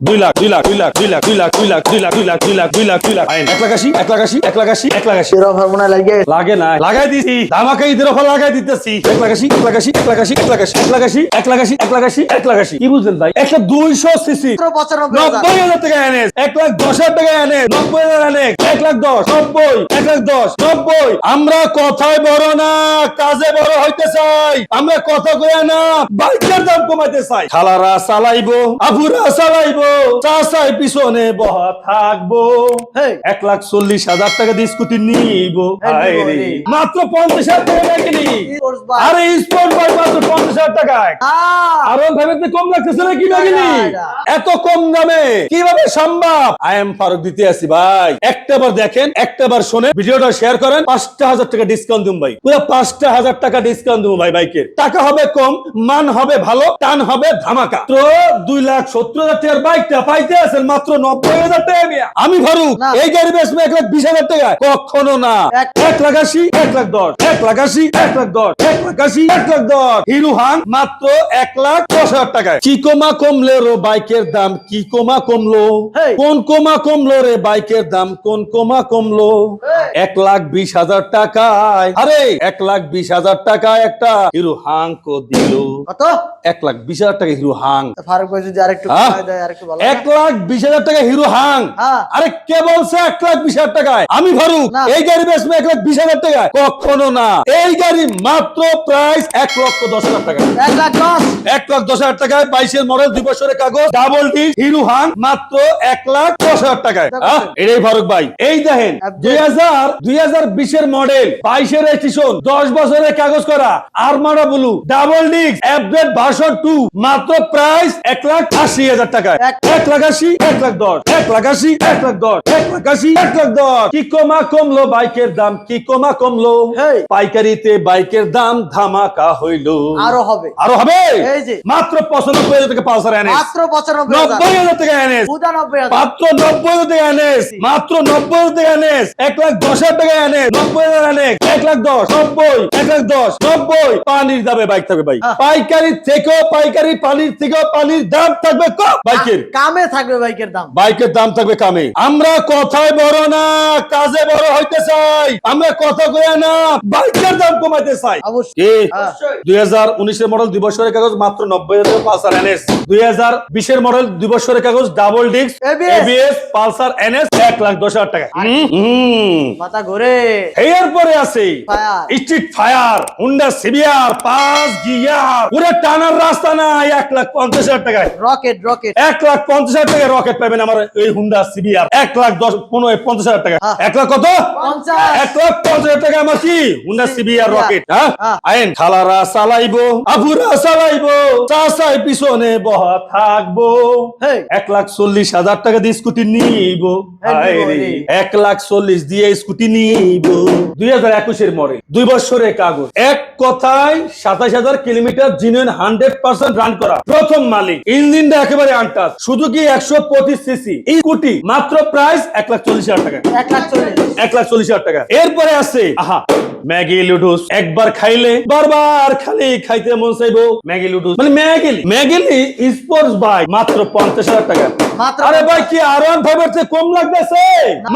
দুই লাখ দুই লাখ দুই লাখ দুই লাখ দুই লাখ দুই লাখ দুই লাখ দুই লাখ দুই লাখ দুই লাখ দুই লাখ এক লাখ আশি এক লাখ আশি এক লাখ আশি এক লাখ আশি তেরো ফার্মোনা লাগে লাগে না লাগাই দিছি ধামাকা ঈদের অফার লাগাই দিতেছি এক লাখ আশি এক লাখ আশি এক লাখ আশি এক লাখ আশি এক লাখ আশি এক লাখ আশি এক লাখ আশি এক লাখ আশি কি বুঝলেন ভাই একটা দুইশো সিসি নব্বই হাজার টাকা এনএস এক লাখ দশ হাজার টাকা এনএস নব্বই হাজার এনএস এক লাখ দশ নব্বই এক লাখ দশ নব্বই আমরা কথায় বড় না কাজে বড় হইতে চাই আমরা কথা কইয়া না বাইকের দাম কমাইতে চাই খালারা চালাইবো আবুরা চালাইবো পিছনে বহা থাকব। এক লাখ চল্লিশ হাজার টাকা দিয়ে স্কুটি নিবো। হ্যাঁ। মাত্র পঞ্চাশ হাজার টাকা কিনি। আরে স্পোর্ট বাইক মাত্র পঞ্চাশ হাজার টাকায়। আরও ভাবে কম লাগতেছে না কি না, নাকি না, না। এত কম দামে। কীভাবে সম্ভব? আই এম ফারুক দিতে আসি ভাই। একটা বার দেখেন একটা বার শুনে ভিডিওটা শেয়ার করেন। পাঁচটা হাজার টাকা ডিসকাউন্ট দিন ভাই। পুরো পাঁচটা হাজার টাকা ডিসকাউন্ট দিব ভাই বাইকের। টাকা হবে কম মান হবে ভালো টান হবে ধামাকা। তো দুই লাখ সত্তর হাজার টাকার বাইকটা পাইতে আছেন মাত্র নব্বই হাজার টাকা। আমি ফারুক এই গাড়ি বেচবো এক লাখ বিশ হাজার টাকা কখনো না এক- লাখ আশি এক লাখ দশ এক লাখ আশি এক লাখ দশ এক লাখ আশি এক লাখ দশ হিরো হাং মাত্র এক লাখ দশ হাজার টাকায় কি কমা কমলে রো বাইকের দাম কি কমা কমলো কোন কমা কমলো রে বাইকের দাম কোন কমা কমলো এক লাখ বিশ হাজার টাকায় আরে এক লাখ বিশ হাজার টাকায় একটা হিরো হাং কো দিল কত এক লাখ বিশ হাজার টাকা হিরো হাং। ফারুক ভাই যদি আরেকটু হ্যাঁ? এক লাখ বিশ হাজার টাকা হিরো হাং। হ্যাঁ। আরে কে বলছে এক লাখ বিশ হাজার টাকায়? আমি ফারুক। এই গাড়ি বেচবো এক লাখ বিশ হাজার টাকায়? কখনো না। এই গাড়ি মাত্র প্রাইস এক লক্ষ দশ হাজার টাকা এক লাখ দশ। এক লাখ দশ হাজার টাকায় বাইশের মডেল দুই বছরের কাগজ ডাবল ডি হিরো হাং মাত্র এক লাখ দশ হাজার টাকায়। হ্যাঁ, এটাই ফারুক ভাই। এই দেখেন দুই হাজার দুই হাজার বিশের মডেল বাইশের রেজিস্ট্রেশন দশ বছরের কাগজ করা আরমারা blue double disc update version two মাত্র প্রাইস এক লাখ আশি হাজার টাকায় এক- লাখ আশি এক লাখ দশ এক লাখ আশি এক লাখ দশ এক লাখ আশি এক লাখ দশ কি কমা কমলো বাইকের দাম কি কমা কমলো পাইকারিতে বাইকের দাম ধামাকা হইল আরও হবে আরও হবে মাত্র পঁচানব্বই হাজার টাকা পালসার এনএস মাত্র পঁচানব্বই নব্বই হাজার টাকা এনএস মাত্র নব্বই হাজার টাকা এনএস মাত্র নব্বই হাজার টাকা এনএস এক লাখ দশ হাজার টাকা এনএস নব্বই হাজার এনএস এক লাখ দশ নব্বই এক লাখ দশ নব্বই পানির দামে বাইক থাকবে ভাই। পাইকারি থেকেও পাইকারি পানির থেকেও পানির দাম থাকবে কম বাইকের। কামে থাকবে বাইকের দাম। বাইকের দাম থাকবে কামে। আমরা কথায় বড় না কাজে বড় হইতে চাই। আমরা কথা কইয়া না বাইকের দাম কমাইতে চাই। অবশ্যই। হ্যাঁ। দুই হাজার উনিশের মডেল দুই বছরের কাগজ মাত্র নব্বই হাজার পালসার এনএস দুই হাজার বিশের মডেল দুই বছরের কাগজ double disc ABS Pulsar NS এক লাখ দশ হাজার টাকা। মাথা ঘুরে। এরপরে আছে। স্ট্রিট ফায়ার হুন্ডা সিবিআর পাঁচ গিয়ার পুরো টানার রাস্তা নাই এক লাখ পঞ্চাশ হাজার টাকায়। রকেট রকেট এক লাখ পঞ্চাশ হাজার টাকা রকেট পাবেন আমার এই হুন্ডা সিবিআর এক লাখ দশ পনেরো পঞ্চাশ হাজার টাকা হ্যাঁ। এক লাখ কত? এক লাখ পঞ্চাশ হাজার টাকা আমার কি? হুন্ডা সিবিআর রকেট হ্যাঁ। আইন খালারা চালাইবো আবুরা চালাইবো চাচাই পিছনে বহা থাকব। এক লাখ চল্লিশ হাজার টাকা দিয়ে স্কুটি নিব। হ্যাঁ। এক লাখ চল্লিশ দিয়ে স্কুটি নিব। দুই হাজার একুশের মরে দুই বছরের কাগজ। এক কথায় সাতাশ হাজার kilometre genuine hundred percent run করা। প্রথম মালিক। ইঞ্জিনটা একেবারে আনটাস শুধু কি একশো পঁচিশ সিসি মাত্র প্রাইস এক লাখ চল্লিশ হাজার টাকা। এক লাখ চল্লিশ। এক লাখ চল্লিশ হাজার টাকা। এরপরে আছে আহা ম্যাগি লুডুস। একবার খাইলে বারবার খালি খাইতে মন চাইব। ম্যাগি লুডুস। মানে ম্যাগিলি ম্যাগিলি স্পোর্টস বাইক মাত্র পঞ্চাশ হাজার টাকা। আরে ভাই কি আর ওয়ান কম লাগতেছে?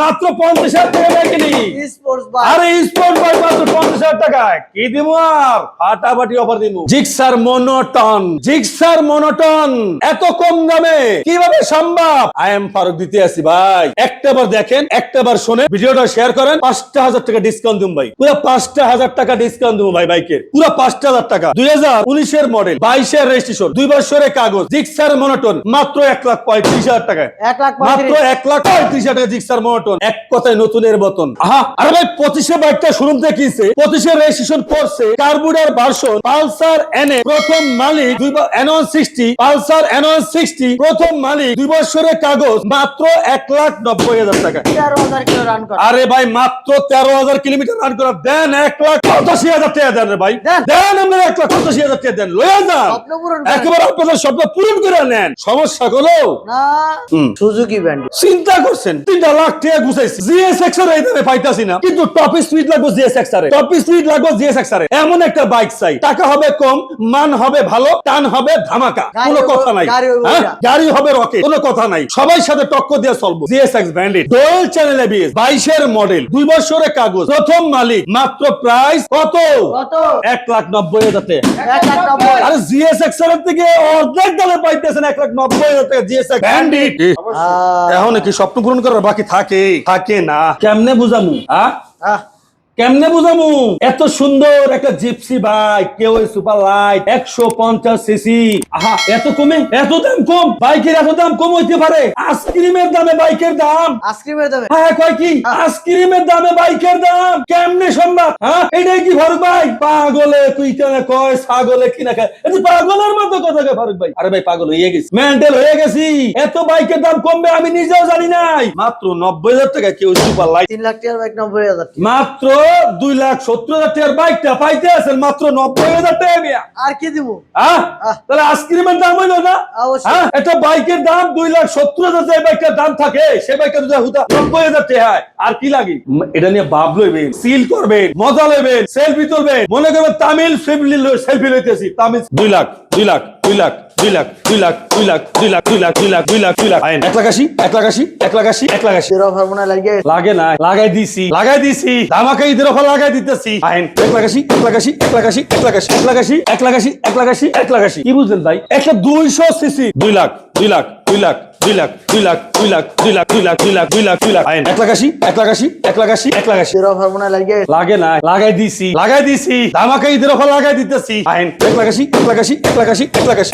মাত্র পঞ্চাশ হাজার টাকা ম্যাগিলি স্পোর্টস বাইক আরে স্পোর্ট বাইক মাত্র পঞ্চাশ হাজার টাকায়। কি দিব আর? ফাটাফাটি অফার দিব জিক্সার মনোটন জিক্সার মনোটন এত কম দামে। কীভাবে সম্ভব? আই এম ফারুক দিতে আসি ভাই। একটা বার দেখেন একটা বার শুনে ভিডিওটা শেয়ার করেন। পাঁচটা হাজার টাকা ডিসকাউন্ট দিব ভাই। পুরো পাঁচটা হাজার টাকা ডিসকাউন্ট দিব ভাই বাইকের পুরো পাঁচটা হাজার টাকা। দুই হাজার উনিশের মডেল বাইশের রেজিস্ট্রেশন দুই বছরের কাগজ জিক্সার মনোটন মাত্র এক লাখ পঁয়ত্রিশ হাজার টাকায়। এক লাখ মাত্র এক লাখ পঁয়ত্রিশ হাজার টাকা জিক্সার মনোটন এক কথায় নতুনের মতন আহা আরে ভাই পঁচিশে বাইকটা শুরু দেখিয়েছে। পঁচিশে রেজিস্ট্রেশন করছে কার্বুডার ভার্সন পালসার এনএ প্রথম মালিক দুই N one sixty Pulsar N one sixty প্রথম মালিক দুই বছরের কাগজ মাত্র এক লাখ নব্বই হাজার টাকা তেরো হাজার কিলো রান করে। আরে ভাই মাত্র তেরো হাজার কিলোমিটার রান করা। দেন এক লাখ পঁচাশি হাজার টাকা দেন ভাই। দেন। দেন এক লাখ পঁচাশি হাজার টাকা দেন। লয়ে যান। স্বপ্ন পূরণ করেন। একেবারে আপনাদের স্বপ্ন পূরণ করে নেন। সমস্যা হলো না। সুজুকি ব্র্যান্ড চিন্তা করছেন তিনটা লাখ টাকা গুছাইছি। জিএস এক্সের এই পাইতাছি না কিন্তু টপ স্পিড লাগবে জিএস টপ স্পিড লাগবে জিএস এমন একটা বাইক চাই টাকা হবে কম মান হবে ভালো টান হবে ধামাকা। কোনো কথা নাই। গাড়ি হবে হ্যাঁ? রকেট কোনো কথা নাই। সবাই সাথে টক্কর দিয়ে চলবো। GS X branded dual channel ABS বাইশের মডেল দুই বছরের কাগজ প্রথম মালিক মাত্র প্রাইস কত? কত? এক লাখ নব্বই হাজার টাকা। আরে জিএস এক্সের থেকে অর্ধেক দামে পাইতেছেন এক লাখ নব্বই হাজার টাকা জিএস এক্স আহ, এখন কি স্বপ্ন পূরণ করার বাকি থাকে? থাকে না। কেমনে বুঝামু? আ? আহ, কেমনে বুঝামু এত সুন্দর একটা জিপসি বাইক কেউ সুপার লাইট একশো পঞ্চাশ সিসি। আহা এত কমে? এত দাম কম? বাইকের এত দাম কম হইতে পারে? আইসক্রিমের দামে বাইকের দাম? আইসক্রিমের দামে? হ্যাঁ কয় কি? আইসক্রিমের দামে বাইকের দাম? কেমনে সম্ভব? হ্যাঁ এটাই কি ফারুক ভাই? পাগলে তুই কেন কয় ছাগলে কিনা খায়। এই যে পাগলের মতো কথা কয় ফারুক ভাই। আরে ভাই পাগল হয়ে গেছি। মেন্টাল হয়ে গেছি। এত বাইকের দাম কমবে আমি নিজেও জানি নাই। মাত্র নব্বই হাজার টাকা কেউ সুপার লাইট তিন লাখ টাকার বাইক নব্বই হাজার। মাত্র দুই লাখ সত্তর হাজার টাকার বাইকটা পাইতে আছেন মাত্র নব্বই হাজার টাকা মিয়া আর কি দিব? হ্যাঁ? তাহলে আইসক্রিমের দাম হইল না? হ্যাঁ? একটা বাইকের দাম দুই লাখ সত্তর হাজার যে বাইকটার দাম থাকে সে বাইকটা হুদা নব্বই হাজার টাকা হয় আর কি লাগে? এটা নিয়ে ভাব লইবেন সিল করবেন মজা লইবেন সেলফি তুলবেন। মনে করবেন তামিল সেলফি লইতেছি তামিল দুই লাখ দুই লাখ। দুই লাখ দুই লাখ দুই লাখ দুই লাখ দুই লাখ দুই লাখ দুই লাখ দুই লাখ দুই লাখ আইন এক লাখ আশি এক লাখ আশি এক লাখ আশি এক লাখ আশি মনে লাগে লাগে না লাগাই দিছি লাগাই দিছি আমাকে ঈদের অফার লাগাই দিতেছি আইন এক লাখ আশি এক লাখ আশি এক লাখ আশি এক লাখ আশি এক লাখ আশি এক লাখ আশি এক লাখ আশি এক লাখ আশি কি বুঝলেন ভাই একটা দুইশো সিসি দুই লাখ দুই লাখ দুই লাখ দুই লাখ দুই লাখ দুই লাখ দুই লাখ দুই লাখ দুই লাখ দুই লাখ দুই লাখ এক লাখ আশি এক লাখ আশি এক লাখ আশি এক লাখ আশি লাগে লাগে না লাগাই দিছি লাগাই দিছি ধামাকা ঈদের অফার লাগাই দিতেছি আইন এক লাখ আশি এক লাখ আশি এক লাখ আশি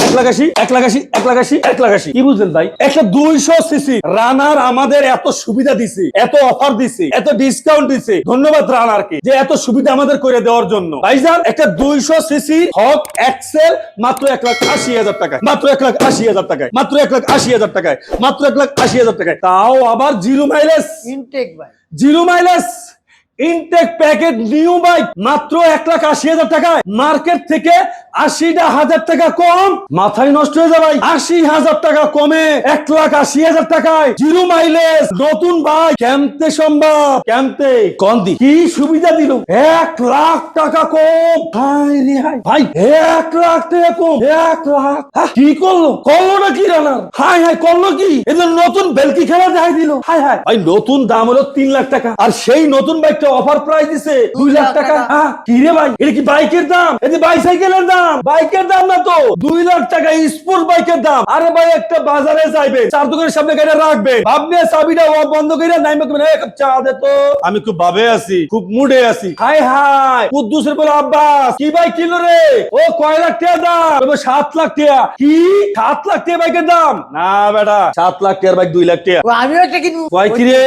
এক লাখ আশি এক লাখ আশি এক লাখ আশি এক লাখ আশি এক লাখ আশি কি বুঝলেন ভাই একটা দুইশো সিসি রানার আমাদের এত সুবিধা দিছে এত অফার দিছে এত ডিসকাউন্ট দিছে ধন্যবাদ রানারকে যে এত সুবিধা আমাদের করে দেওয়ার জন্য ভাইজান একটা দুইশো সিসি হক এক্সেল মাত্র এক লাখ আশি হাজার টাকায় মাত্র এক লাখ আশি হাজার টাকায় মাত্র এক লাখ আশি হাজার টাকায়। মাত্র এক লাখ আশি হাজার টাকায়। তাও আবার জিরো মাইলেজ। ইনটেক ভাই। Zero mileage. Intact packet new bike মাত্র এক লাখ আশি হাজার টাকায়। মার্কেট থেকে আশিটা হাজার টাকা কম, মাথায় নষ্ট হয়ে যাবে আশি হাজার টাকা কমে এক লাখ আশি হাজার টাকায়। জিরো মাইলেজ নতুন বাইক কেমতে সম্ভব? কেমতে? কন্দি কি সুবিধা দিল? এক লাখ টাকা কম। হাই রে হাই ভাই, এক লাখ টাকা কম। এক লাখ। কি করল? করল না কি রানার হাই হাই করল কি? এদের নতুন বেলকি খেলা দেখাই দিল। হাই হাই ভাই, নতুন দাম হলো তিন লাখ টাকা। আর সেই নতুন বাইকটা অফার প্রাইস দিছে দুই লাখ টাকা। কি রে ভাই? এটা কি বাইকের দাম? এটা বাইসাইকেলের দাম? বাইকের দাম না তো। দুই লাখ টাকা স্পোর্ট বাইকের দাম। আরে ভাই একটা বাজারে যাইবে চার দোকানের সামনে গাড়ি রাখবে। চাবিটা ও বন্ধ করে নাইমে তুমি এক কাপ চা দে তো। আমি খুব ভাবে আছি খুব মুডে আছি। Hi hi. কুদ্দুসের বলে আব্বাস কি বাইক কিনলো রে? ও কয় লাখ টাকা দাম? সাত লাখ টাকা। কি? সাত লাখ টাকা বাইকের দাম? না বেটা সাত লাখ টাকার বাইক দুই লাখ টাকা। আমিও একটা কিনবো। কয় কি রে?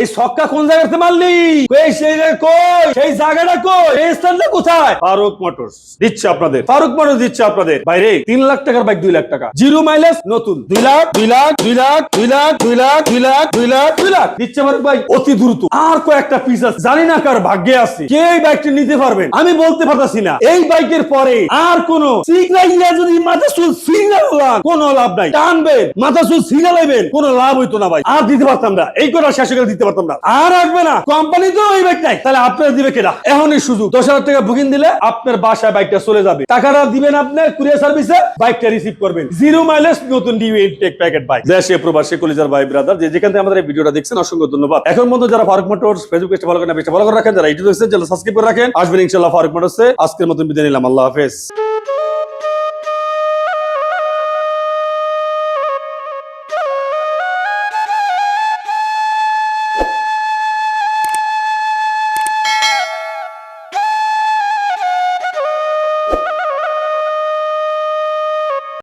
এই ছক্কা কোন জায়গাতে মারলি? কই সেই কই? সেই জায়গাটা কই? এই স্থানটা কোথায়? ফারুক মোটরস দিচ্ছে আপনাদের। ফারুক মোটরস দিচ্ছে আপনাদের। বাইরে তিন লাখ টাকার বাইক দুই লাখ টাকা। জিরো মাইলেজ নতুন। দুই লাখ দুই লাখ দুই লাখ দুই লাখ দুই লাখ দুই লাখ দুই লাখ দুই লাখ। দিচ্ছে ফারুক ভাই অতি দ্রুত। আর কয়েকটা পিস আছে। জানি না কার ভাগ্যে আছে। কে এই বাইকটি নিতে পারবেন? আমি বলতে পারতাছি না। এই বাইকের পরে আর কোন সিগনাল যদি মাথা চুল সিগনাল কোনো লাভ নাই। টানবেন মাথা চুল সিগনালাইবেন কোনো লাভ হইতো না ভাই। আর দিতে পারতাম না। এই কথা শেষ করে দিতে পারতাম না। আর আসবে না। কোম্পানি তো ওই বাইক নাই, তাহলে আপনার দিবে কেনা এখনই সুযোগ। দশ হাজার টাকা বুকিং দিলে আপনার বাসায় বাইকটা চলে যাবে। টাকাটা দিবেন আপনি কুরিয়ার সার্ভিসে বাইকটা রিসিভ করবেন। জিরো মাইলেজ নতুন ইনটেক প্যাকেট বাইক কলিজার ভাই ব্রাদার যে যেখান থেকে আমাদের এই ভিডিওটা দেখছেন, অসংখ্য ধন্যবাদ। এখন পর্যন্ত যারা ফারুক মোটরস ফেসবুক পেজটা পেজটা করে রাখেন, যারা ইউটিউব দেখছেন যারা সাবস্ক্রাইব করে রাখেন। আসবেন ইনশাল্লাহ ফারুক মোটরসে আজকের মতন বিদায় নিলাম, আল্লাহ হাফেজ।